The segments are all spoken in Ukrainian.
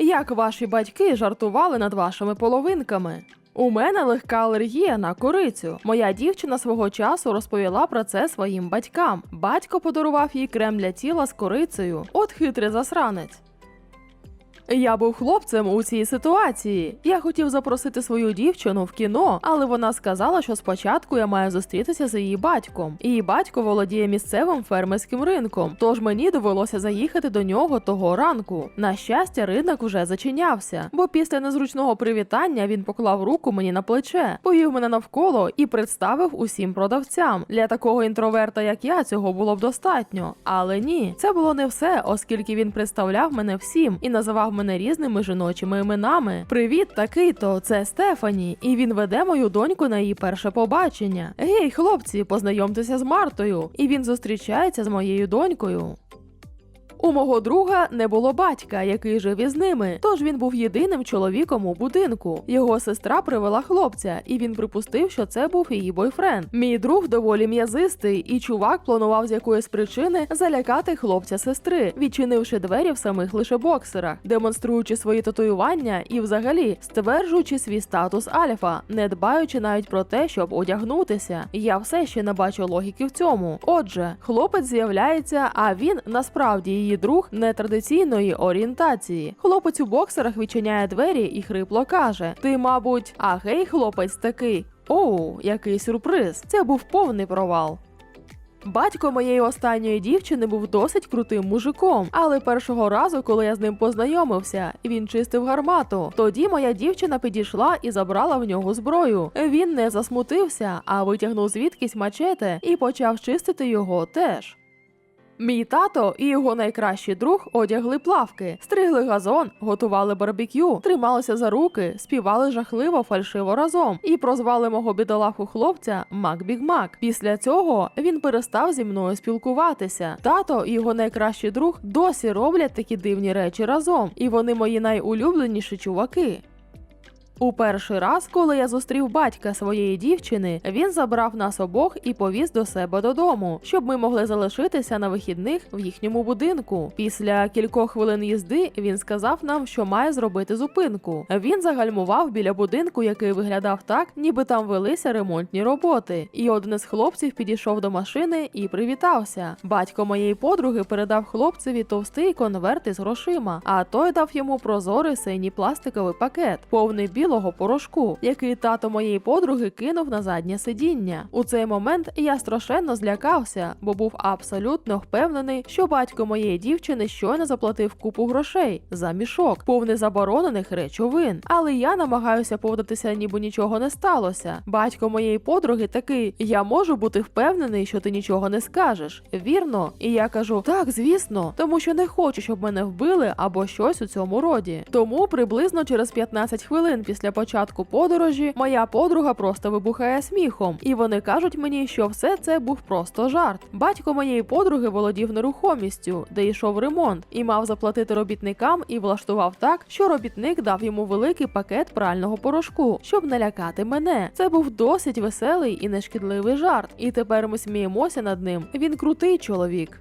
Як ваші батьки жартували над вашими половинками? У мене легка алергія на корицю. Моя дівчина свого часу розповіла про це своїм батькам. Батько подарував їй крем для тіла з корицею. От хитрий засранець. Я був хлопцем у цій ситуації. Я хотів запросити свою дівчину в кіно, але вона сказала, що спочатку я маю зустрітися з її батьком. Її батько володіє місцевим фермерським ринком, тож мені довелося заїхати до нього того ранку. На щастя, ринок вже зачинявся, бо після незручного привітання він поклав руку мені на плече, повів мене навколо і представив усім продавцям. Для такого інтроверта, як я, цього було б достатньо. Але ні, це було не все, оскільки він представляв мене всім і називав мене різними жіночими іменами. Привіт, такий то це Стефані, і він веде мою доньку на її перше побачення. Гей, хлопці, познайомтеся з Мартою. І він зустрічається з моєю донькою. У мого друга не було батька, який жив із ними, тож він був єдиним чоловіком у будинку. Його сестра привела хлопця, і він припустив, що це був її бойфренд. Мій друг доволі м'язистий, і чувак планував з якоїсь причини залякати хлопця сестри, відчинивши двері в самих лише боксерах, демонструючи свої татуювання і, взагалі, стверджуючи свій статус альфа, не дбаючи навіть про те, щоб одягнутися. Я все ще не бачу логіки в цьому. Отже, хлопець з'являється, а він насправді її друг нетрадиційної орієнтації. Хлопець у боксерах відчиняє двері і хрипло каже: Ти, мабуть, а гей, хлопець такий. Оу, який сюрприз! Це був повний провал. Батько моєї останньої дівчини був досить крутим мужиком, але першого разу, коли я з ним познайомився, він чистив гармату. Тоді моя дівчина підійшла і забрала в нього зброю. Він не засмутився, а витягнув звідкись мачете і почав чистити його теж. Мій тато і його найкращий друг одягли плавки, стригли газон, готували барбекю, трималися за руки, співали жахливо фальшиво разом і прозвали мого бідолаху хлопця Мак Біг Мак. Після цього він перестав зі мною спілкуватися. Тато і його найкращий друг досі роблять такі дивні речі разом, і вони мої найулюбленіші чуваки. У перший раз, коли я зустрів батька своєї дівчини, він забрав нас обох і повіз до себе додому, щоб ми могли залишитися на вихідних в їхньому будинку. Після кількох хвилин їзди він сказав нам, що має зробити зупинку. Він загальмував біля будинку, який виглядав так, ніби там велися ремонтні роботи. І один із хлопців підійшов до машини і привітався. Батько моєї подруги передав хлопцеві товстий конверт із грошима, а той дав йому прозорий синій пластиковий пакет, повний білого порошку, який тато моєї подруги кинув на заднє сидіння. У цей момент я страшенно злякався, бо був абсолютно впевнений, що батько моєї дівчини щойно заплатив купу грошей за мішок, повний заборонених речовин. Але я намагаюся поводитися, ніби нічого не сталося. Батько моєї подруги такий: я можу бути впевнений, що ти нічого не скажеш. Вірно, і я кажу: так, звісно, тому що не хочу, щоб мене вбили або щось у цьому роді. Тому приблизно через 15 хвилин після початку подорожі моя подруга просто вибухає сміхом, і вони кажуть мені, що все це був просто жарт. Батько моєї подруги володів нерухомістю, де йшов ремонт, і мав заплатити робітникам і влаштував так, що робітник дав йому великий пакет прального порошку, щоб налякати мене. Це був досить веселий і нешкідливий жарт. І тепер ми сміємося над ним. Він крутий чоловік.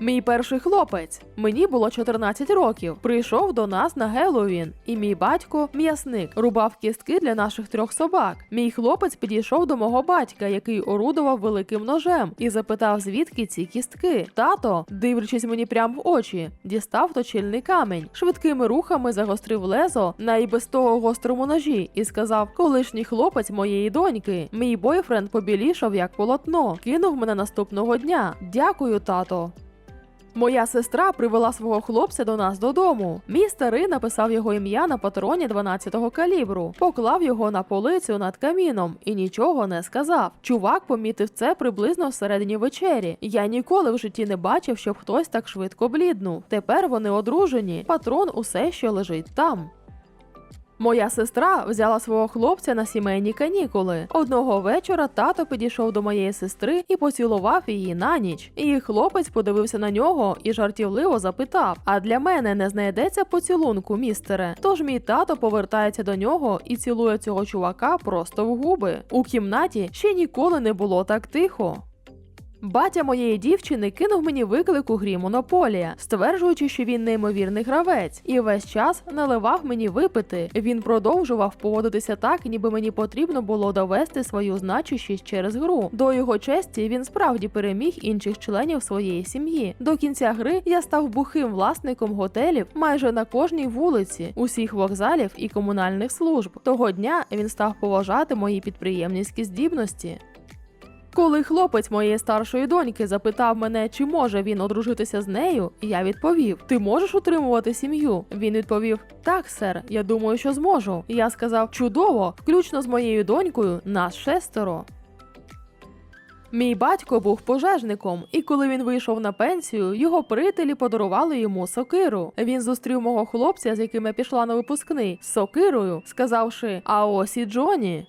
Мій перший хлопець, мені було 14 років, прийшов до нас на Геловін, і мій батько, м'ясник, рубав кістки для наших трьох собак. Мій хлопець підійшов до мого батька, який орудував великим ножем, і запитав, звідки ці кістки. Тато, дивлячись мені прямо в очі, дістав точильний камінь, швидкими рухами загострив лезо на і без того гострому ножі, і сказав: колишній хлопець моєї доньки. Мій бойфренд побілішав як полотно, кинув мене наступного дня. Дякую, тато. Моя сестра привела свого хлопця до нас додому. Мій старий написав його ім'я на патроні 12-го калібру, поклав його на полицю над каміном і нічого не сказав. Чувак помітив це приблизно всередині вечері. Я ніколи в житті не бачив, щоб хтось так швидко бліднув. Тепер вони одружені. Патрон усе ще лежить там. Моя сестра взяла свого хлопця на сімейні канікули. Одного вечора тато підійшов до моєї сестри і поцілував її на ніч. Її хлопець подивився на нього і жартівливо запитав: А для мене не знайдеться поцілунку, містере. Тож мій тато повертається до нього і цілує цього чувака просто в губи. У кімнаті ще ніколи не було так тихо. Батя моєї дівчини кинув мені виклик у грі Монополія, стверджуючи, що він неймовірний гравець, і весь час наливав мені випити. Він продовжував поводитися так, ніби мені потрібно було довести свою значущість через гру. До його честі він справді переміг інших членів своєї сім'ї. До кінця гри я став бухим власником готелів майже на кожній вулиці, усіх вокзалів і комунальних служб. Того дня він став поважати мої підприємницькі здібності. Коли хлопець моєї старшої доньки запитав мене, чи може він одружитися з нею, я відповів: Ти можеш утримувати сім'ю? Він відповів: Так, сер, я думаю, що зможу. Я сказав: Чудово, включно з моєю донькою, нас шестеро. Мій батько був пожежником, і коли він вийшов на пенсію, його приятелі подарували йому сокиру. Він зустрів мого хлопця, з яким я пішла на випускний, з сокирою, сказавши: А ось і Джоні.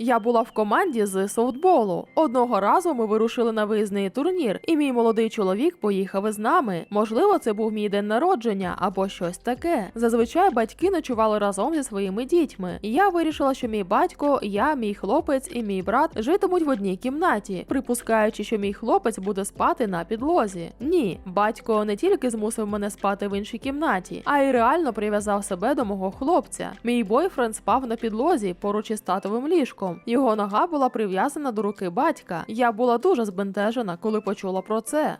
Я була в команді з софтболу. Одного разу ми вирушили на виїзний турнір, і мій молодий чоловік поїхав із нами. Можливо, це був мій день народження або щось таке. Зазвичай батьки ночували разом зі своїми дітьми. Я вирішила, що мій батько, я, мій хлопець і мій брат житимуть в одній кімнаті, припускаючи, що мій хлопець буде спати на підлозі. Ні, батько не тільки змусив мене спати в іншій кімнаті, а й реально прив'язав себе до мого хлопця. Мій бойфренд спав на підлозі поруч із татовим ліжком. Його нога була прив'язана до руки батька. Я була дуже збентежена, коли почула про це.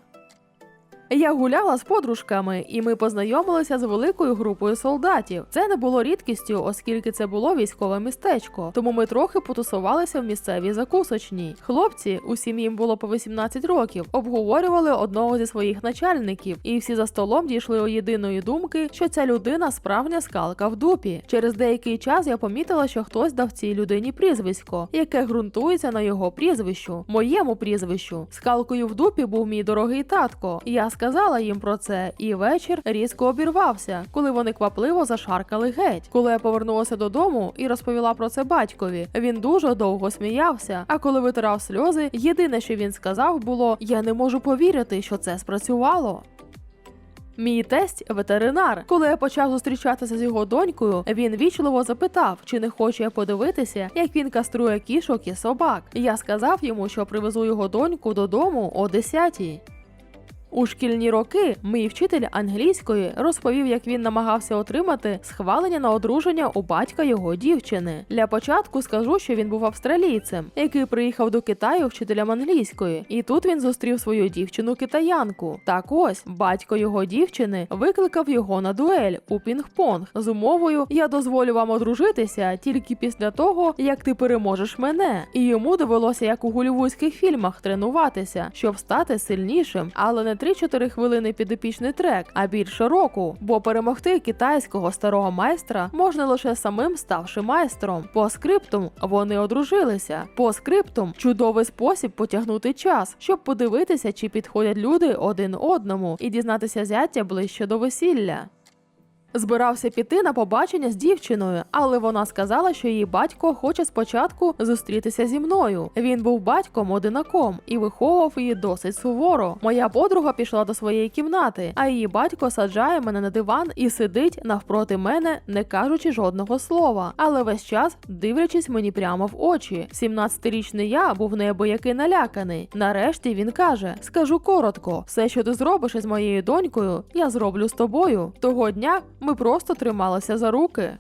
Я гуляла з подружками, і ми познайомилися з великою групою солдатів. Це не було рідкістю, оскільки це було військове містечко. Тому ми трохи потусувалися в місцевій закусочній. Хлопці, усім їм було по 18 років, обговорювали одного зі своїх начальників, і всі за столом дійшли у єдиної думки, що ця людина справжня скалка в дупі. Через деякий час я помітила, що хтось дав цій людині прізвисько, яке ґрунтується на його прізвищу, моєму прізвищу. Скалкою в дупі був мій дорогий татко. Я сказала їм про це, і вечір різко обірвався, коли вони квапливо зашаркали геть. Коли я повернулася додому і розповіла про це батькові, він дуже довго сміявся. А коли витирав сльози, єдине, що він сказав, було: Я не можу повірити, що це спрацювало. Мій тесть ветеринар. Коли я почав зустрічатися з його донькою, він вічливо запитав, чи не хоче я подивитися, як він каструє кішок і собак. Я сказав йому, що привезу його доньку додому о 10-й. У шкільні роки мій вчитель англійської розповів, як він намагався отримати схвалення на одруження у батька його дівчини. Для початку скажу, що він був австралійцем, який приїхав до Китаю вчителем англійської, і тут він зустрів свою дівчину китаянку. Так ось батько його дівчини викликав його на дуель у пінг-понг з умовою Я дозволю вам одружитися тільки після того, як ти переможеш мене. І йому довелося, як у голівудських фільмах, тренуватися, щоб стати сильнішим, але не 3-4 хвилини підопічний трек, а більше року. Бо перемогти китайського старого майстра можна лише самим ставши майстром. По скриптум вони одружилися. По скриптум чудовий спосіб потягнути час, щоб подивитися, чи підходять люди один одному, і дізнатися зяття ближче до весілля. Збирався піти на побачення з дівчиною, але вона сказала, що її батько хоче спочатку зустрітися зі мною. Він був батьком одинаком і виховував її досить суворо. Моя подруга пішла до своєї кімнати, а її батько саджає мене на диван і сидить навпроти мене, не кажучи жодного слова, але весь час дивлячись мені прямо в очі. 17-річний я був неабиякий наляканий. Нарешті він каже: Скажу коротко, все, що ти зробиш із моєю донькою, я зроблю з тобою. Того дня ми просто трималися за руки.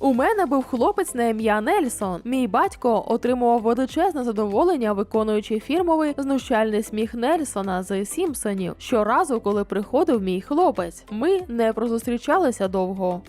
У мене був хлопець на ім'я Нельсон. Мій батько отримував величезне задоволення, виконуючи фірмовий знущальний сміх Нельсона з Сімпсонів. Щоразу, коли приходив мій хлопець, ми не прозустрічалися довго.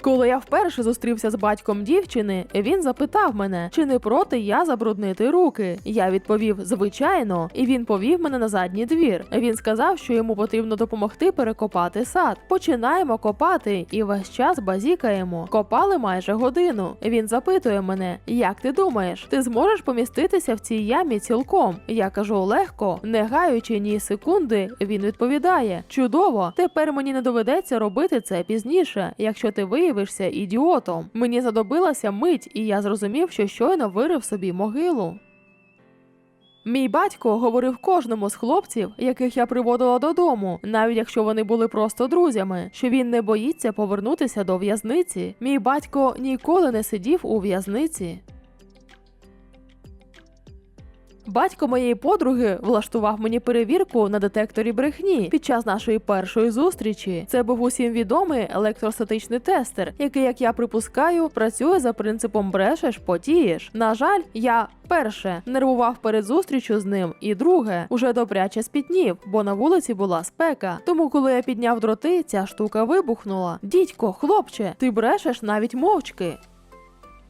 Коли я вперше зустрівся з батьком дівчини, він запитав мене, чи не проти я забруднити руки. Я відповів звичайно, і він повів мене на задній двір. Він сказав, що йому потрібно допомогти перекопати сад. Починаємо копати і весь час базікаємо. Копали майже годину. Він запитує мене, як ти думаєш, ти зможеш поміститися в цій ямі цілком? Я кажу легко, не гаючи ні секунди. Він відповідає: Чудово, тепер мені не доведеться робити це пізніше, якщо ти виявишся ідіотом. Мені задобилася мить, і я зрозумів, що щойно вирив собі могилу. Мій батько говорив кожному з хлопців, яких я приводила додому, навіть якщо вони були просто друзями, що він не боїться повернутися до в'язниці. Мій батько ніколи не сидів у в'язниці. Батько моєї подруги влаштував мені перевірку на детекторі брехні під час нашої першої зустрічі. Це був усім відомий електростатичний тестер, який, як я припускаю, працює за принципом брешеш, потієш. На жаль, я перше нервував перед зустрічю з ним, і друге уже добряче спітнів, бо на вулиці була спека. Тому, коли я підняв дроти, ця штука вибухнула. Дідько, хлопче, ти брешеш навіть мовчки.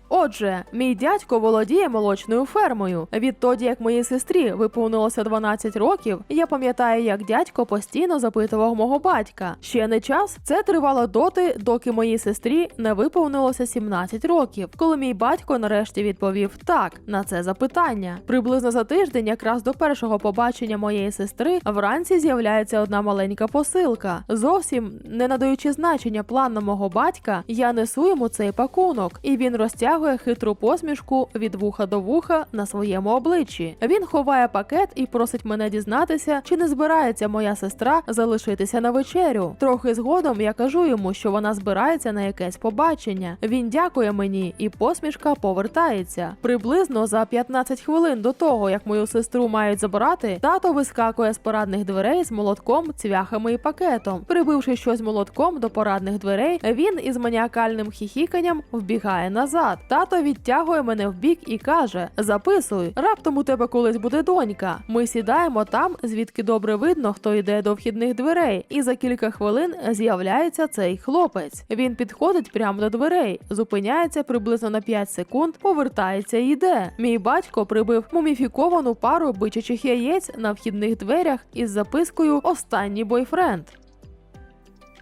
Отже, мій дядько володіє молочною фермою. Відтоді, як моїй сестрі виповнилося 12 років, я пам'ятаю, як дядько постійно запитував мого батька. Ще не час це тривало доти, доки моїй сестрі не виповнилося 17 років, коли мій батько нарешті відповів так на це запитання. Приблизно за тиждень, якраз до першого побачення моєї сестри, вранці з'являється одна маленька посилка. Зовсім не надаючи значення плану мого батька, я несу йому цей пакунок, і він розтягує хитру посмішку від вуха до вуха на своєму обличчі. Він ховає пакет і просить мене дізнатися, чи не збирається моя сестра залишитися на вечерю. Трохи згодом я кажу йому, що вона збирається на якесь побачення. Він дякує мені, і посмішка повертається. Приблизно за 15 хвилин до того, як мою сестру мають забрати, тато вискакує з парадних дверей з молотком, цвяхами і пакетом. Прибивши щось молотком до парадних дверей, він із маніакальним хіхіканням вбігає назад. Тато відтягує мене в бік і каже: Записуй, раптом у тебе колись буде донька. Ми сідаємо там, звідки добре видно, хто йде до вхідних дверей, і за кілька хвилин з'являється цей хлопець. Він підходить прямо до дверей, зупиняється приблизно на 5 секунд, повертається і йде. Мій батько прибив муміфіковану пару бичачих яєць на вхідних дверях із запискою Останній бойфренд.